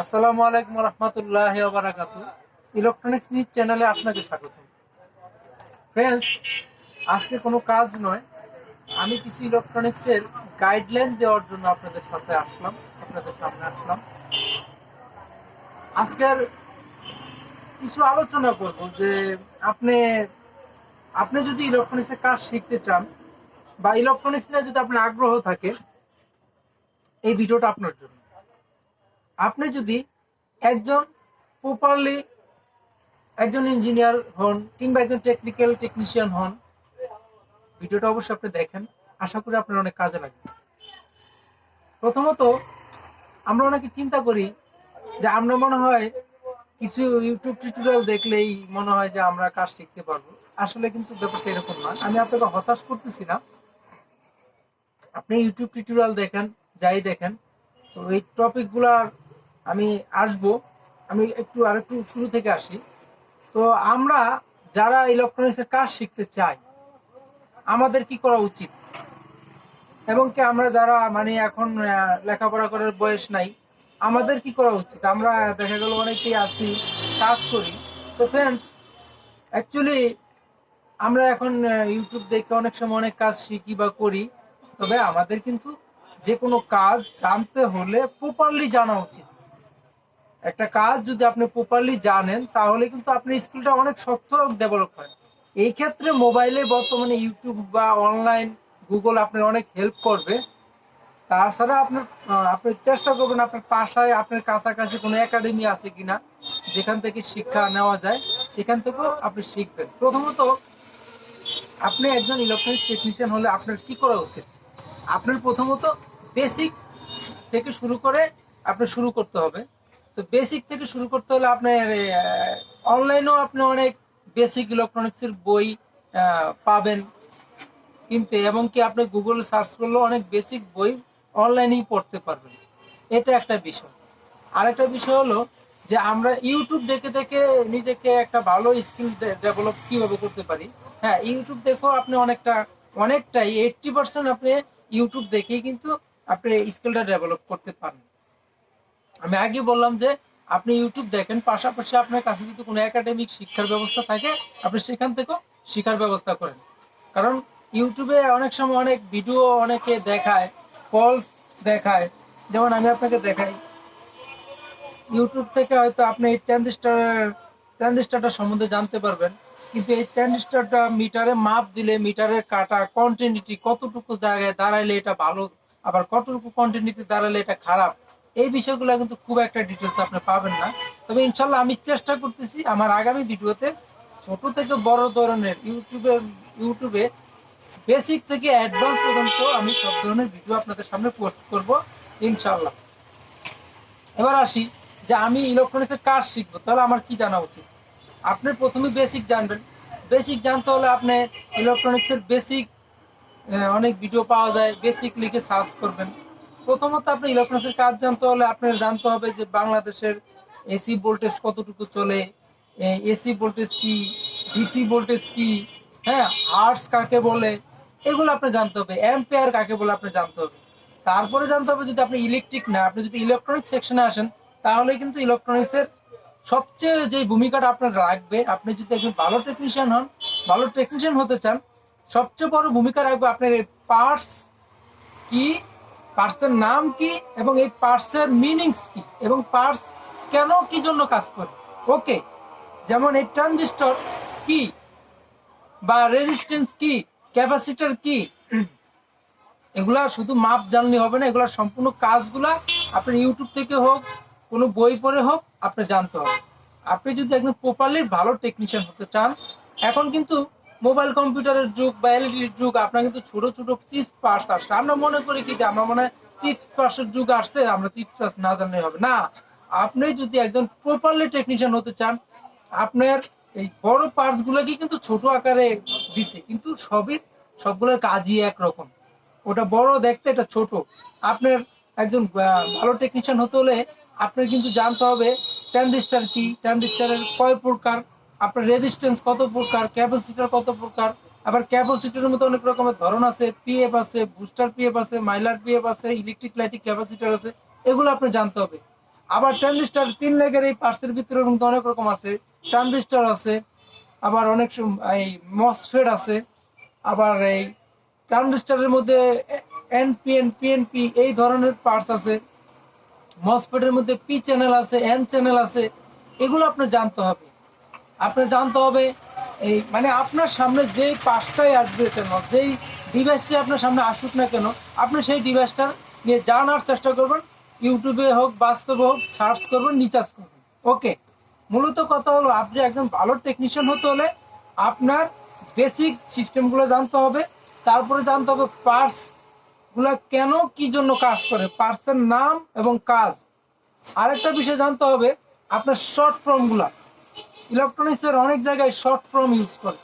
আসসালামু আলাইকুম রহমতুল্লাহ বারাকাতু। ইলেকট্রনিক্স নিউজ চ্যানেলে আপনাকে স্বাগত। ফ্রেন্ডস আজকে কোনো কাজ নয়। আমি কিছু ইলেকট্রনিক্সের গাইডলাইন দেওয়ার জন্য আপনাদের সাথে আসলাম, আপনাদের সামনে আসলাম। আজকের কিছু আলোচনা করব যে আপনি আপনি যদি ইলেকট্রনিক্সের কাজ শিখতে চান বা ইলেকট্রনিক্স নিয়ে যদি আপনার আগ্রহ থাকে, এই ভিডিওটা আপনার জন্য। আপনি যদি একজন প্রপারলি একজন ইঞ্জিনিয়ার হন কিংবা একজন টেকনিক্যাল টেকনিশিয়ান হন, ভিডিওটা অবশ্যই আপনি দেখেন। আশা করি আপনার অনেক কাজে লাগবে। প্রথমত, আমরা অনেকে চিন্তা করি যে আমরা মনে হয় কিছু ইউটিউব টিউটোরিয়াল দেখলেই মনে হয় যে আমরা কাজ শিখতে পারব। আসলে কিন্তু ব্যাপারটা এরকম নয় আমি আপনাকে হতাশ করতেছি না। আপনি ইউটিউব টিউটোরিয়াল দেখেন, যাই দেখেন, তো এই টপিকগুলার আমি আসব। আমি একটু আর একটু শুরু থেকে আসি। তো আমরা যারা ইলেকট্রনিক্সের কাজ শিখতে চাই, আমাদের কি করা উচিত? এবং কি আমরা যারা মানে এখন লেখাপড়া করার বয়স নাই, আমাদের কি করা উচিত? আমরা দেখা গেল অনেকেই আছি, কাজ করি। তো ফ্রেন্ডস অ্যাকচুয়ালি আমরা এখন ইউটিউব দেখে অনেক সময় অনেক কাজ শিখি বা করি। তবে আমাদের কিন্তু যে কোনো কাজ জানতে হলে প্রপারলি জানা উচিত। একটা কাজ যদি আপনি প্রপারলি জানেন, তাহলে কিন্তু আপনার স্কিলটা অনেক শক্ত ডেভেলপ হয়। এই ক্ষেত্রে মোবাইলে বর্তমানে ইউটিউব বা অনলাইন গুগল আপনার অনেক হেল্প করবে। তাছাড়া আপনার আপনি চেষ্টা করবেন আপনার পাশায় আপনার কাছাকাছি কোনো একাডেমি আছে কিনা, যেখান থেকে শিক্ষা নেওয়া যায়, সেখান থেকেও আপনি শিখবেন। প্রথমত, আপনি একজন ইলেকট্রনিক্স টেকনিশিয়ান হলে আপনার কি করা উচিত? আপনার প্রথমত বেসিক থেকে শুরু করে আপনি শুরু করতে হবে। তো বেসিক থেকে শুরু করতে হলে আপনার অনলাইনেও আপনি অনেক বেসিক ইলেকট্রনিক্সের বই পাবেন কিনতে। এবং কি আপনি গুগল সার্চ করলেও অনেক বেসিক বই অনলাইনেই পড়তে পারবেন। এটা একটা বিষয়। আরেকটা বিষয় হলো যে আমরা ইউটিউব দেখে দেখে নিজেকে একটা ভালো স্কিল ডেভেলপ কীভাবে করতে পারি। হ্যাঁ ইউটিউব দেখো আপনি অনেকটা, অনেকটাই এইটটি পার্সেন্ট আপনি ইউটিউব দেখেই কিন্তু আপনি স্কিলটা ডেভেলপ করতে পারেন আমি আগে বললাম যে আপনি ইউটিউব দেখেন, পাশাপাশি আপনার কাছে যদি কোনো একাডেমিক শিক্ষার ব্যবস্থা থাকে, আপনি সেখান থেকেও শিক্ষার ব্যবস্থা করেন। কারণ ইউটিউবে অনেক সময় অনেক ভিডিও অনেকে দেখায় ফলস দেখায়। যেমন আমি আপনাকে দেখাই ইউটিউব থেকে হয়তো আপনি এই ট্রানজিস্টার ট্রানজিস্টারটা সম্বন্ধে জানতে পারবেন। কিন্তু এই ট্রানজিস্টারটা মিটারে মাপ দিলে, মিটারের কাটা কন্টিনিউটি কতটুকু জায়গায় দাঁড়াইলে এটা ভালো, আবার কতটুকু কন্টিনিউটি দাঁড়ালে এটা খারাপ এই বিষয়গুলো কিন্তু খুব একটা ডিটেলস আপনি পাবেন না। তবে ইনশাল্লাহ আমি চেষ্টা করতেছি আমার আগামী ভিডিওতে ছোট থেকে বড় ধরনের ইউটিউবে ইউটিউবে বেসিক থেকে অ্যাডভান্স পর্যন্ত আমি সব ধরনের ভিডিও আপনাদের সামনে পোস্ট করব ইনশাল্লাহ এবার আসি যে আমি ইলেকট্রনিক্সের কাজ শিখব, তাহলে আমার কি জানা উচিত? আপনি প্রথমে বেসিক জানবেন। বেসিক জানতে হলে আপনি ইলেকট্রনিক্সের বেসিক অনেক ভিডিও পাওয়া যায় বেসিক লিখে সার্চ করবেন। প্রথমত আপনি ইলেকট্রনিক্সের কাজ জানতে হলে আপনার জানতে হবে যে বাংলাদেশের এসি ভোল্টেজ কতটুকু চলে এসি ভোল্টেজ কি ডিসি ভোল্টেজ কি হ্যাঁ আর্টস কাকে বলে, এগুলো আপনি জানতে হবে অ্যাম্পেয়ার কাকে বলে আপনি জানতে হবে। তারপরে জানতে হবে যদি আপনি ইলেকট্রিক না, আপনি যদি ইলেকট্রনিক সেকশনে আসেন, তাহলে কিন্তু ইলেকট্রনিক্সের সবচেয়ে যে ভূমিকাটা আপনার রাখবে, আপনি যদি একজন ভালো টেকনিশিয়ান হন, ভালো টেকনিশিয়ান হতে চান, সবচেয়ে বড় ভূমিকা রাখবে আপনার পার্টস কি পার্টসের নাম কি এবং এই পার্টসের মিনিংস কি? এবং পার্টস কেন কি জন্য কাজ করে? ওকে, যেমন এই ট্রানজিস্টর কি বা রেজিস্ট্যান্স কি, ক্যাপাসিটার কি, এগুলা শুধু মাপ জানলে হবে না, এগুলা সম্পূর্ণ কাজগুলা আপনার ইউটিউব থেকে হোক, কোনো বই পড়ে হোক আপনি জানতে হবে। আপনি যদি একদম প্রপারলি ভালো টেকনিশিয়ান হতে চান, এখন কিন্তু মোবাইল কম্পিউটারের যুগ বা এলইডির যুগ, আপনার কিন্তু ছোট ছোট চিপ পার্টস আসছে। আমরা মনে করি কি যে আমরা মনে হয় চিপ পার্টসের যুগ আসছে, আমরা চিপ পার্টস না জানলে হবে। না, আপনি যদি একজন প্রপারলি টেকনিশিয়ান হতে চান, আপনার এই বড় পার্টস গুলোকে কিন্তু ছোট আকারে দিছে, কিন্তু সবই, সবগুলোর কাজই একরকম। ওটা বড় দেখতে, এটা ছোট। আপনার একজন ভালো টেকনিশিয়ান হতে হলে আপনার কিন্তু জানতে হবে ট্রানজিস্টার কি? ট্রানজিস্টারের কয় প্রকার আপনার রেজিস্ট্যান্স কত প্রকার ক্যাপাসিটার কত প্রকার? আবার ক্যাপাসিটরের মধ্যে অনেক রকমের ধরন আছে পিএফ আছে বুস্টার পিএফ আছে মাইলার পিএফ আছে ইলেকট্রিক লাইটিক ক্যাপাসিটার আছে, এগুলো আপনি জানতে হবে। আবার ট্রানজিস্টার তিন লেগের এই পার্টসের ভিতরে মধ্যে অনেক রকম আছে ট্রানজিস্টার আছে, আবার অনেক এই মসফেট আছে, আবার এই ট্রানজিস্টারের মধ্যে এনপিএন পিএনপি এই ধরনের পার্টস আছে মসফেটের মধ্যে পি চ্যানেল আছে এন চ্যানেল আছে, এগুলো আপনার জানতে হবে। আপনার জানতে হবে, এই মানে আপনার সামনে যেই পাঁচটাই আসবে কেন, যেই ডিভাইসটি আপনার সামনে আসুক না কেন, আপনি সেই ডিভাইসটা নিয়ে জানার চেষ্টা করবেন, ইউটিউবে হোক, বাস্তবে হোক, সার্চ করবেন রিচার্জ করবেন ওকে, মূলত কথা হলো আপনি একজন ভালো টেকনিশিয়ান হতে হলে আপনার বেসিক সিস্টেমগুলো জানতে হবে, তারপরে জানতে হবে পার্টসগুলা কেন কি জন্য কাজ করে পার্টসের নাম এবং কাজ। আরেকটা বিষয় জানতে হবে, আপনার শর্ট ফর্মগুলা ইলেকট্রনিক্সের অনেক জায়গায় শর্ট ফর্ম ইউজ করে।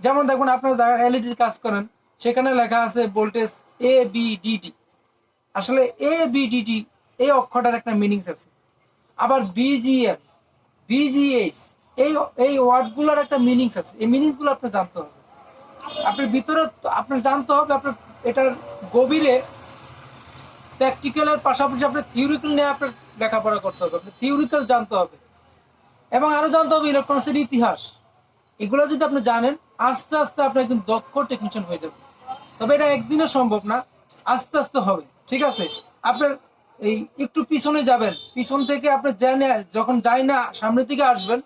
যেমন দেখুন, আপনার যারা এলইডির কাজ করেন, সেখানে লেখা আছে ভোল্টেজ এ বি ডিটি আসলে এ বি ডিটি এই অক্ষরটার একটা মিনিংস আছে। আবার বিজিএম বিজিএস এই এই ওয়ার্ডগুলোর একটা মিনিংস আছে। এই মিনিংসগুলো আপনার জানতে হবে। আপনার ভিতরে আপনার জানতে হবে, আপনার এটার গভীরে প্র্যাকটিক্যালের পাশাপাশি আপনার থিওরিক্যাল নিয়ে আপনার লেখাপড়া করতে হবে। আপনার থিওরিক্যাল জানতে হবে। এবং আরও জানতে হবে ইলেকট্রনিক্সের ইতিহাস। এগুলো যদি আপনি জানেন, আস্তে আস্তে আপনি একজন দক্ষ টেকনিশিয়ান হয়ে যাবেন। তবে এটা একদিনে সম্ভব না, আস্তে আস্তে হবে, ঠিক আছে? আপনার এই একটু পিছনে যাবেন, পিছন থেকে আপনি জানে, যখন যাই না, সামনের দিকে আসবেন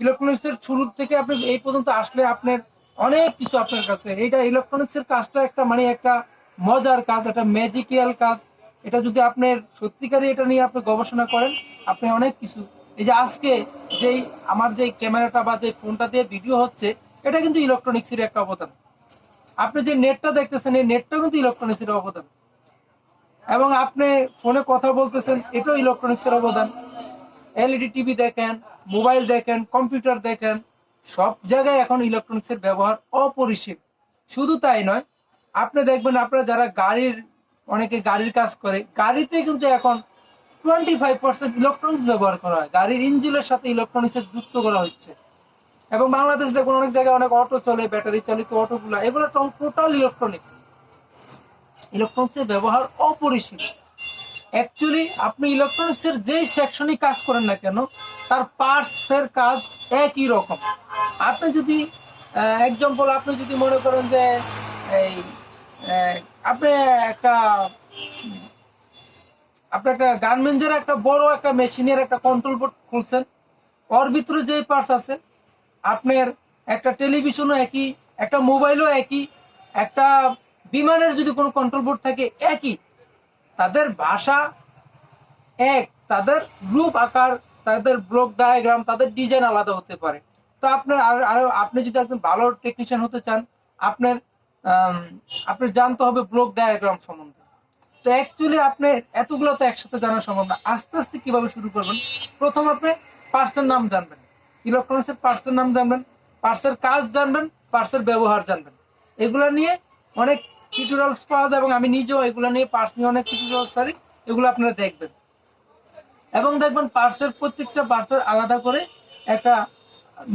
ইলেকট্রনিক্স এর শুরু থেকে আপনি এই পর্যন্ত আসলে আপনার অনেক কিছু আপনার কাছে। এইটা ইলেকট্রনিক্স এর কাজটা একটা মানে একটা মজার কাজ, একটা ম্যাজিক্যাল কাজ। এটা যদি আপনার সত্যিকারই এটা নিয়ে আপনি গবেষণা করেন, আপনি অনেক কিছু এই যে আজকে যেই আমার যে ক্যামেরাটা বা যে ফোনটা দিয়ে ভিডিও হচ্ছে, এটা কিন্তু ইলেকট্রনিক্সের একটা অবদান। আপনি যে নেটটা দেখতেছেন, এই নেটটাও কিন্তু ইলেকট্রনিক্সের অবদান। এবং আপনি ফোনে কথা বলতেছেন, এটাও ইলেকট্রনিক্সের অবদান। এলইডি, টিভি দেখেন, মোবাইল দেখেন, কম্পিউটার দেখেন, সব জায়গায় এখন ইলেকট্রনিক্সের ব্যবহার অপরিসীম। শুধু তাই নয়, আপনি দেখবেন আপনারা যারা গাড়ির, অনেকে গাড়ির কাজ করে, গাড়িতে কিন্তু এখন টোয়েন্টি ফাইভ পার্সেন্ট ইলেকট্রনিক্স ব্যবহার করা হয়। গাড়ির ইঞ্জিনের সাথে ইলেকট্রনিক্স যুক্ত করা হচ্ছে। এবং বাংলাদেশ দেখুন, অনেক জায়গায় অনেক অটো চলে ব্যাটারি চালিত অটোগুলো এগুলো টোটাল ইলেকট্রনিক্স ইলেকট্রনিক্স এর ব্যবহার অপরিসীম। অ্যাকচুয়ালি আপনি ইলেকট্রনিক্স এর যেই সেকশনই কাজ করেন না কেন, তার পার্টস এর কাজ একই রকম। আপনি যদি এক্সাম্পল আপনি যদি মনে করেন যে, এই আপনি একটা আপনি একটা গার্মেন্টসের একটা বড় একটা মেশিনের একটা কন্ট্রোল বোর্ড খুলছেন, ওর ভিতরে যে পার্টস আছে, আপনার একটা টেলিভিশনও একই, একটা মোবাইলও একই, একটা বিমানের যদি কোনো কন্ট্রোল বোর্ড থাকে একই, তাদের ভাষা এক, তাদের রূপ আকার, তাদের ব্লক ডায়াগ্রাম তাদের ডিজাইন আলাদা হতে পারে। তো আপনার আর, আরও আপনি যদি একজন ভালো টেকনিশিয়ান হতে চান, আপনার আপনার জানতে হবে ব্লক ডায়াগ্রাম সম্বন্ধে। তো অ্যাকচুয়ালি আপনি এতগুলো তো একসাথে জানা সম্ভব না। আস্তে আস্তে কীভাবে শুরু করবেন? প্রথম আপনি পার্সের নাম জানবেন। ইলেকট্রনিক্সের পার্সের নাম জানবেন পার্সের কাজ জানবেন পার্সের ব্যবহার জানবেন। এগুলো নিয়ে অনেক টিউটোরিয়ালস পাওয়া যায় এবং আমি নিজেও এগুলো নিয়ে পার্স নিয়ে অনেক টিউটোরিয়ালস সারি এগুলো আপনারা দেখবেন। এবং দেখবেন পার্সের প্রত্যেকটা পার্সের আলাদা করে একটা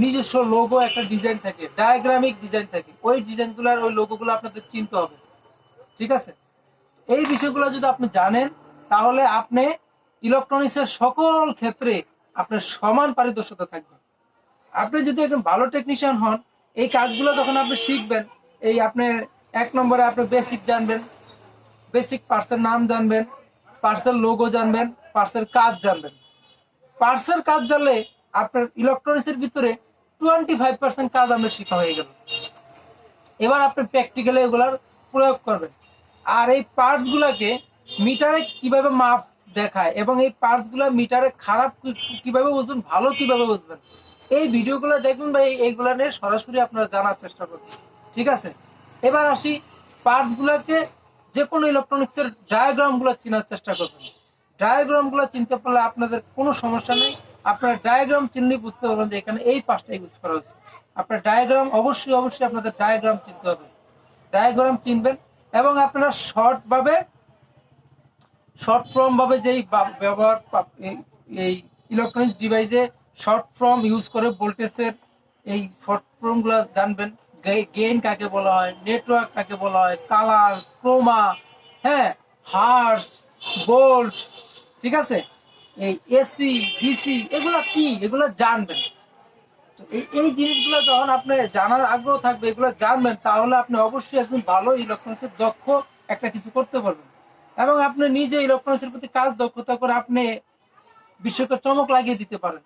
নিজস্ব লোগো একটা ডিজাইন থাকে ডায়াগ্রামিক ডিজাইন থাকে। ওই ডিজাইনগুলোর ওই লোগোগুলো আপনাদের চিনতে হবে। ঠিক আছে? এই বিষয়গুলো যদি আপনি জানেন, তাহলে আপনি ইলেকট্রনিক্সের সকল ক্ষেত্রে আপনার সমান পারদর্শিতা থাকবে। আপনি যদি একজন ভালো টেকনিশিয়ান হন, এই কাজগুলো যখন আপনি শিখবেন। এই আপনি এক নম্বরে আপনি বেসিক জানবেন বেসিক পার্সের নাম জানবেন পার্সের লোগো জানবেন পার্সের কাজ জানবেন। পার্সের কাজ জানলে আপনার ইলেকট্রনিক্সের ভিতরে টোয়েন্টি ফাইভ পার্সেন্ট কাজ আমরা শেখা হয়ে গেল। এবার আপনি প্র্যাকটিক্যালি এগুলার প্রয়োগ করবেন। আর এই পার্টস গুলাকে মিটারে কীভাবে মাপ দেখায় এবং এই পার্টসগুলা মিটারে খারাপ কীভাবে বুঝবেন, ভালো কীভাবে বুঝবেন, এই ভিডিও ভিডিওগুলো দেখবেন এই- এইগুলা নিয়ে সরাসরি আপনারা জানার চেষ্টা করবেন ঠিক আছে? এবার আসি পার্টস গুলাকে যে কোনো ইলেকট্রনিক্স এর ডায়াগ্রামগুলো চেনার চেষ্টা করবেন ডায়াগ্রামগুলো চিনতে পারলে আপনাদের কোনো সমস্যা নেই। আপনারা ডায়াগ্রাম চিনলেই বুঝতে পারবেন যে এখানে এই পাঁচটা ইউজ করা হয়েছে। আপনার ডায়াগ্রাম অবশ্যই অবশ্যই আপনাদের ডায়াগ্রাম চিনতে হবে। ডায়াগ্রাম চিনবেন এবং আপনারা শর্ট ভাবে শর্ট ফর্ম ভাবে যেই ব্যবহার এই- ইলেকট্রনিক্স ডিভাইসে শর্ট ফর্ম ইউজ করে ভোল্টেজের এই শর্ট ফর্মগুলো জানবেন। গেইন কাকে বলা হয় নেটওয়ার্ক কাকে বলা হয় কালার ক্রোমা হ্যাঁ হার্স বোল্ট ঠিক আছে? এই এসি ডিসি এগুলো কি? এগুলো জানবেন। এই জিনিসগুলো যখন আপনি জানার আগ্রহ থাকবে, এগুলো জানবেন, তাহলে আপনি অবশ্যই একদম ভালো ইলেকট্রনিক্সের দক্ষ একটা কিছু করতে পারবেন। এবং আপনি নিজে ইলেকট্রনিক্সের প্রতি কাজ দক্ষতা করে আপনি বিশ্বকে চমক লাগিয়ে দিতে পারেন।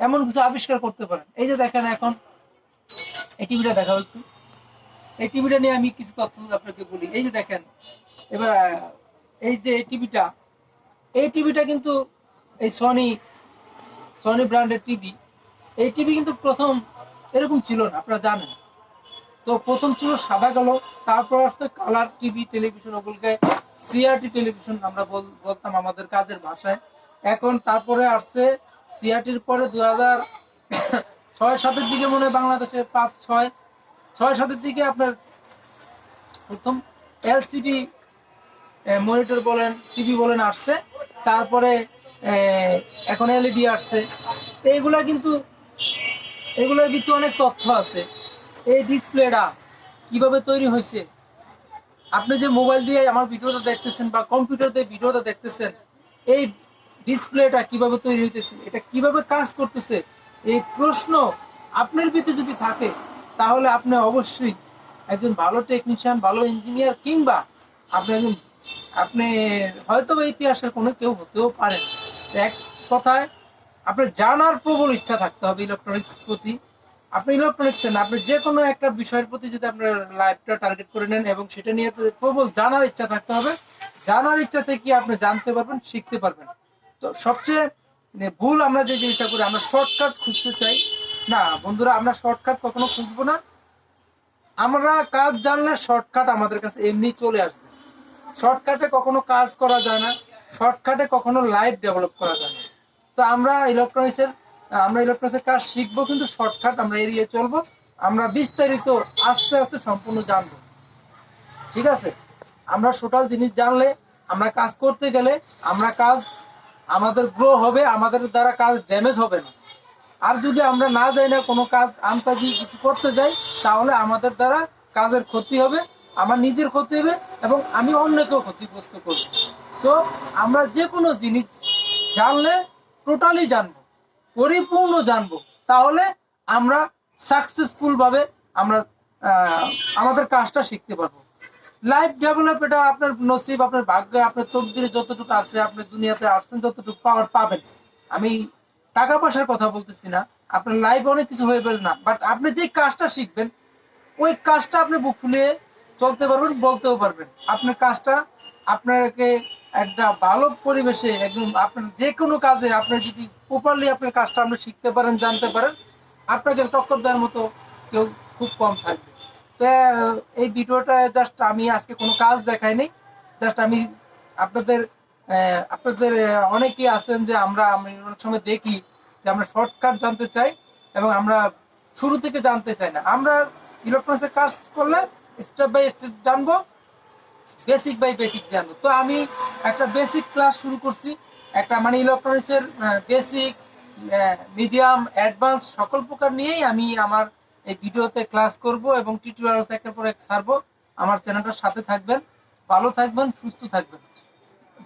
এমন কিছু আবিষ্কার করতে পারেন। এই যে দেখেন এখন, এই টিভিটা দেখাবো একটু। এই টিভিটা নিয়ে আমি কিছু তথ্য আপনাকে বলি। এই যে দেখেন, এবার, এই যে এই টিভিটা এই টিভিটা কিন্তু এই সনি সনি ব্র্যান্ডের টিভি এই টিভি কিন্তু প্রথম এরকম ছিল না, আপনারা জানেন। তো প্রথম ছিল সাদা কালো, তারপর আসছে কালার টিভি, টেলিভিশন, ওগুলোকে সিআরটি টেলিভিশন আমরা বল- বলতাম আমাদের কাজের ভাষায়। এখন তারপরে আসছে সিআরটির পরে দু হাজার ছয় সাতের দিকে মনে হয় বাংলাদেশে পাঁচ, ছয় ছয় সাতের দিকে আপনার প্রথম এলসিডি মনিটর বলেন, টিভি বলেন আসছে। তারপরে এখন এলইডি আসছে। এইগুলা কিন্তু এগুলোর ভিতরে অনেক তথ্য আছে। এই ডিসপ্লেটা কীভাবে তৈরি হয়েছে? আপনি যে মোবাইল দিয়ে আমার ভিডিওটা দেখতেছেন বা কম্পিউটার দিয়ে ভিডিওটা দেখতেছেন, এই ডিসপ্লেটা কীভাবে তৈরি হইতেছে? এটা কীভাবে কাজ করতেছে? এই প্রশ্ন আপনার ভিতরে যদি থাকে, তাহলে আপনি অবশ্যই একজন ভালো টেকনিশিয়ান ভালো ইঞ্জিনিয়ার কিংবা আপনি একজন আপনি হয়তো ইতিহাসের কোনো কেউ হতেও পারেন। এক কথায় আপনার জানার প্রবল ইচ্ছা থাকতে হবে ইলেকট্রনিক্স প্রতি। আপনি ইলেকট্রনিক্স না, আপনি যে কোনো একটা বিষয়ের প্রতি যদি আপনার লাইফটা টার্গেট করে নেন এবং সেটা নিয়ে প্রবল জানার ইচ্ছা থাকতে হবে, জানার ইচ্ছা থেকে আপনি জানতে পারবেন, শিখতে পারবেন। তো সবচেয়ে মানে ভুল আমরা যে জিনিসটা করি, আমরা শর্টকাট খুঁজতে চাই। না, বন্ধুরা, আমরা শর্টকাট কখনো খুঁজবো না। আমরা কাজ জানলে শর্টকাট আমাদের কাছে এমনি চলে আসবে। শর্টকাটে কখনো কাজ করা যায় না শর্টকাটে কখনো লাইফ ডেভেলপ করা যায় না। তো আমরা ইলেকট্রনিক্সের আমরা ইলেকট্রনিক্সের কাজ শিখব, কিন্তু শর্টকাট আমরা এড়িয়ে চলবো। আমরা বিস্তারিত আস্তে আস্তে সম্পূর্ণ জানব। ঠিক আছে? আমরা টোটাল জিনিস জানলে, আমরা কাজ করতে গেলে, আমরা কাজ আমাদের গ্রো হবে, আমাদের দ্বারা কাজ ড্যামেজ হবে না। আর যদি আমরা না যাই না কোনো কাজ আমতাজি কিছু করতে যাই, তাহলে আমাদের দ্বারা কাজের ক্ষতি হবে, আমার নিজের ক্ষতি হবে, এবং আমি অন্যকেও ক্ষতিগ্রস্ত করব। তো আমরা যে কোনো জিনিস জানলে টোটালি জানব, পরিপূর্ণ জানব। তাহলে আমরা সাকসেসফুল ভাবে আমরা আমাদের কাজটা শিখতে পারব। লাইফ ডেভেলপ এটা আপনার নসিব, আপনার ভাগ্য, আপনার তকদিরে যতটুকু আছে, আপনি দুনিয়াতে আসছেন, যতটুকু পাওয়ার পাবেন। আমি টাকা পয়সার কথা বলতেছি না, আপনার লাইফ অনেক কিছু হয়ে যাবে না বাট আপনি যে কাজটা শিখবেন, ওই কাজটা আপনি বুক ফুলিয়ে চলতে পারবেন, বলতেও পারবেন। আপনার কাজটা আপনাকে একটা ভালো পরিবেশে একদম আপনার যে কোনো কাজে আপনি যদি প্রপারলি আপনার কাজটা আপনি শিখতে পারেন, জানতে পারেন, আপনাকে টক্কর দেওয়ার মতো কেউ খুব কম থাকবে। তো, এই ভিডিওটা জাস্ট আমি আজকে কোনো কাজ দেখাইনি জাস্ট আমি আপনাদের আপনাদের অনেকেই আছেন যে আমরা, আমি অনেক সময় দেখি যে আমরা শর্টকাট জানতে চাই এবং আমরা শুরু থেকে জানতে চাই না। আমরা ইলেকট্রনিক্সের কাজ করলে স্টেপ বাই স্টেপ জানব। বেসিক বাই বেসিক জানব। তো আমি একটা বেসিক ক্লাস শুরু করছি। একটা মানে ইলেকট্রনিক্সের বেসিক মিডিয়াম অ্যাডভান্স সকল প্রকার নিয়েই আমি আমার এই ভিডিওতে ক্লাস করব এবং টিউটোরিয়ালস একের পর এক ছাড়বো। আমার চ্যানেলটার সাথে থাকবেন, ভালো থাকবেন, সুস্থ থাকবেন।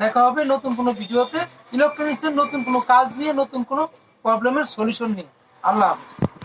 দেখা হবে নতুন কোনো ভিডিওতে ইলেকট্রনিক্সের নতুন কোনো কাজ নিয়ে, নতুন কোনো প্রবলেমের সলিউশন নিয়ে। আল্লাহ হাফিজ।